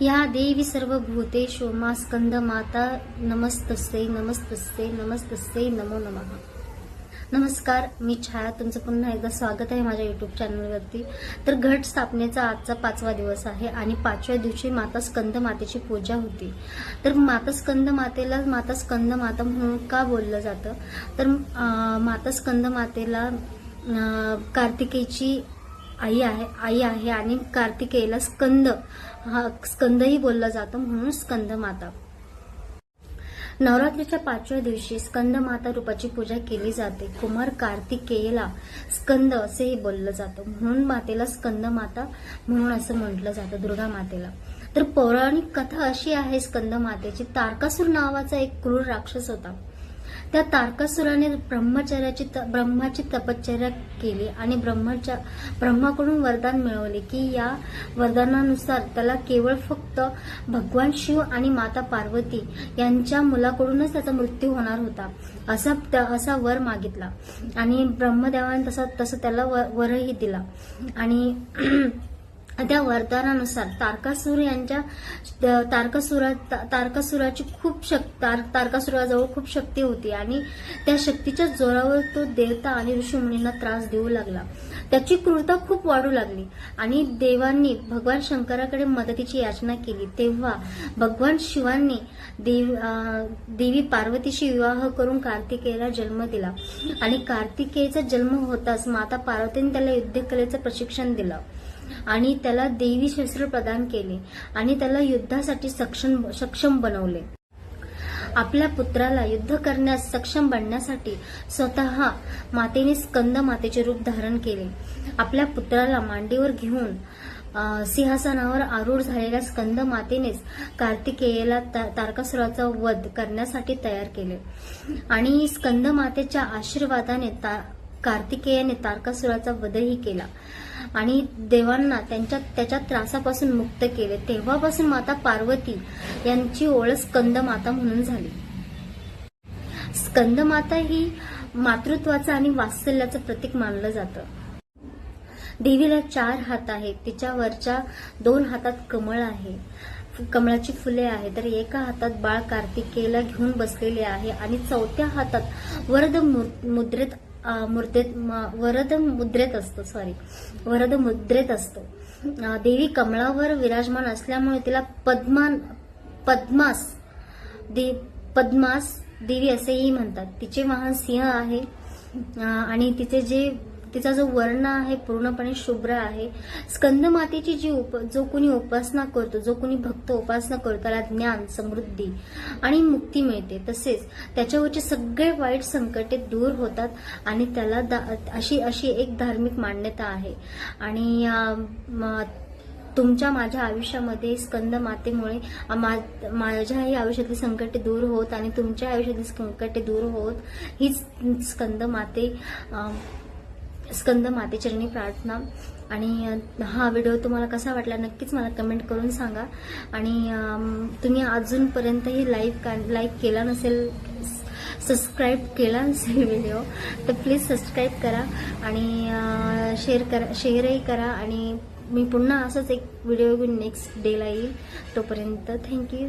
या देवी सर्व भूतेशो मा स्कंद माता नमस्तस्ते नमस्तस्ते नमस्तस्ते नमो नमः. नमस्कार मी छाया. तुमचं पुन्हा एकदा स्वागत आहे माझ्या युट्यूब चॅनलवरती तर घट स्थापनेचा आजचा पाचवा दिवस आहे आणि पाचव्या दिवशी माता स्कंद मातेची पूजा होती. तर माता स्कंद मातेला माता स्कंद माता म्हणून का बोललं जातं? तर माता स्कंद मातेला कार्तिकेची आई आहे आई आहे आणि कार्तिकेयला स्कंद हा स्कंदही बोलला जातो म्हणून स्कंद माता. नवरात्रीच्या पाचव्या दिवशी स्कंद माता रूपाची पूजा केली जाते. कुमार कार्तिकेयला स्कंद असेही बोललं जातं. म्हणून मातेला स्कंद माता म्हणून असं म्हटलं जातं दुर्गा मातेला. तर पौराणिक कथा अशी आहे स्कंद मातेची तारकासूर नावाचा एक क्रूर राक्षस होता. त्या तारकासुराने ब्रह्मचर्याची त- ब्रह्माची तपश्चर्या केली आणि ब्रह्माच्या ब्रह्माकडून वरदान मिळवले की या वरदानानुसार त्याला केवळ फक्त भगवान शिव आणि माता पार्वती यांच्या मुलाकडूनच त्याचा मृत्यू होणार होता. असा त्या- असा वर मागितला. आणि ब्रह्मदेवाने तसा तसं त्याला वरही दिला. आणि त्या वरदानानुसार तारकासूर यांच्या तारकासुरा तारकासुराची खूप शक्ती तारकासुराजवळ खूप शक्ती होती आणि त्या शक्तीच्या जोरावर तो देवता आणि ऋषीमुनींना त्रास देऊ लागला. त्याची क्रूरता खूप वाढू लागली आणि देवांनी भगवान शंकराकडे मदतीची याचना केली. तेव्हा भगवान शिवांनी देव देवी पार्वतीशी विवाह करून कार्तिकेयला जन्म दिला आणि कार्तिकेयचा जन्म होताच माता पार्वतीने त्याला युद्धकलेचं प्रशिक्षण दिलं. आणि त्याला देवी शस्त्र प्रदान केले आणि त्याला युद्धासाठी सक्षम सक्षम बनवले. आपल्या पुत्राला युद्ध करण्यास सक्षम बनण्यासाठी स्वतः मातेने स्कंद मातेचे रूप धारण केले. आपल्या पुत्राला मांडीवर घेऊन सिंहासनावर आरूढ झालेल्या स्कंद मातेनेच कार्तिकेयला तारकासुराचा वध करण्यासाठी तयार केले. आणि स्कंद मातेच्या आशीर्वादाने ता- कार्तिकेयाने तारकासुराचा वधही केला. आणि देवांना त्यांच्या त्याच्या त्रासापासून मुक्त केले. तेव्हापासून माता पार्वती यांची ओळख स्कंद माता म्हणून झाली. स्कंद माता ही मातृत्वाचं आणि वात्सल्याचं प्रतीक मानलं जातं. देवीला चार हात आहेत. तिच्या वरच्या दोन हातात कमळ आहे. कमळाची फुले आहे तर एका हातात बाळ कार्तिकेयला घेऊन बसलेले आहे आणि चौथ्या हातात वरद मु- मुद्रेत अ, मुद्रेत म- वरद मुद्रेत असतो सॉरी वरद मुद्रेत असतो. देवी कमळावर विराजमान असल्यामुळे तिला पद्मान पद्मास दे पद्मास देवी असेही म्हणतात. तिचे वाहन सिंह आहे. आणि तिचे जे तिचा जो वर्ण आहे पूर्णपणे शुभ्र आहे. स्कंदमातेची जी उप जो कोणी उपासना करतो जो कोणी भक्त उपासना करतो त्याला ज्ञान समृद्धी आणि मुक्ती मिळते. तसेच त्याच्यावरचे सगळे वाईट संकटे दूर होतात आणि त्याला दा- अशी अशी एक धार्मिक मान्यता आहे. आणि तुमच्या माझ्या आयुष्यामध्ये स्कंद मातेमुळे माझ्याही आयुष्यातली संकटे दूर होत आणि तुमच्या आयुष्यातली संकटे दूर होत हीच स्कंद माते स्कंद मातेचरणी प्रार्थना. आणि हा व्हिडिओ तुम्हाला कसा वाटला नक्कीच मला कमेंट करून सांगा. आणि तुम्ही अजूनपर्यंतही का लाईक केला नसेल सबस्क्राईब केला नसेल व्हिडिओ तर प्लीज सबस्क्राईब करा. आणि शेअर करा शेअरही करा. आणि मी पुन्हा असंच एक व्हिडिओ घेऊन नेक्स्ट डेला येईल तोपर्यंत. थँक्यू